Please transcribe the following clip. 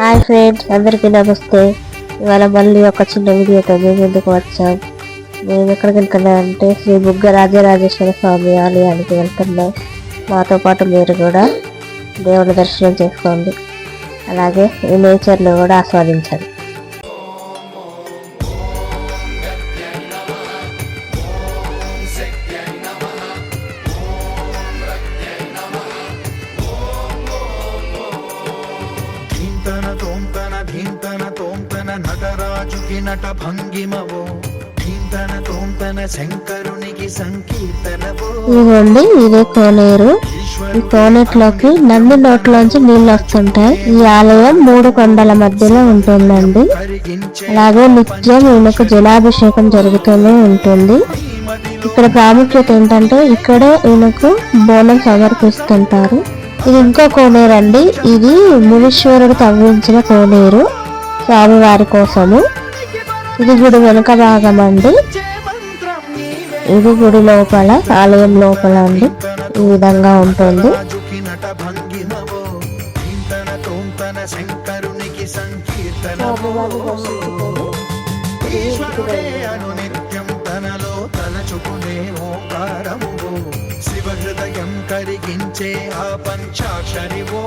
Hi friends అందరికీ నమస్తే. ఇవాళ మళ్ళీ ఒక చిన్న వీడియోతో మేము ముందుకు వచ్చాం. మేము ఎక్కడికి వెళ్తున్నాం అంటే శ్రీ బుగ్గ రాజరాజేశ్వర స్వామి ఆలయానికి వెళ్తున్నాం. మాతో పాటు మీరు కూడా దేవుని దర్శనం చేసుకోండి. అలాగే ఈ నేచర్ను కూడా ఆస్వాదించండి. ధీంతన తోంతన ధీంతన తోంతన నటరాజుకి నట భంగిమవో. ధీంతన తోంతన శంకరునికి సంకీర్తనవో. ఇదిగోండి ఇదే కోనేరు ఈ కోనేట్లోకి నంది నోట్లోంచి నీళ్ళు వస్తుంటాయి. ఈ ఆలయం మూడు కొండల మధ్యలో ఉంటుందండి. అలాగే నిత్యం ఈయనకు జలాభిషేకం జరుగుతూనే ఉంటుంది. ఇక్కడ ప్రాముఖ్యత ఏంటంటే ఇక్కడే ఈయనకు బోనం సమర్పిస్తుంటారు. ఇది ఇంకో కోనేరు అండి ఇది మునీశ్వరుడు తవ్వించిన కోనేరు స్వామివారి కోసము. ఇది గుడి వెనుక భాగం అండి ఇది గుడి లోపల ఆలయం లోపల అండి. ఈ విధంగా ఉంటుంది. శివ హృదయం కరిగించే ఆ పంచాక్షరి ఓ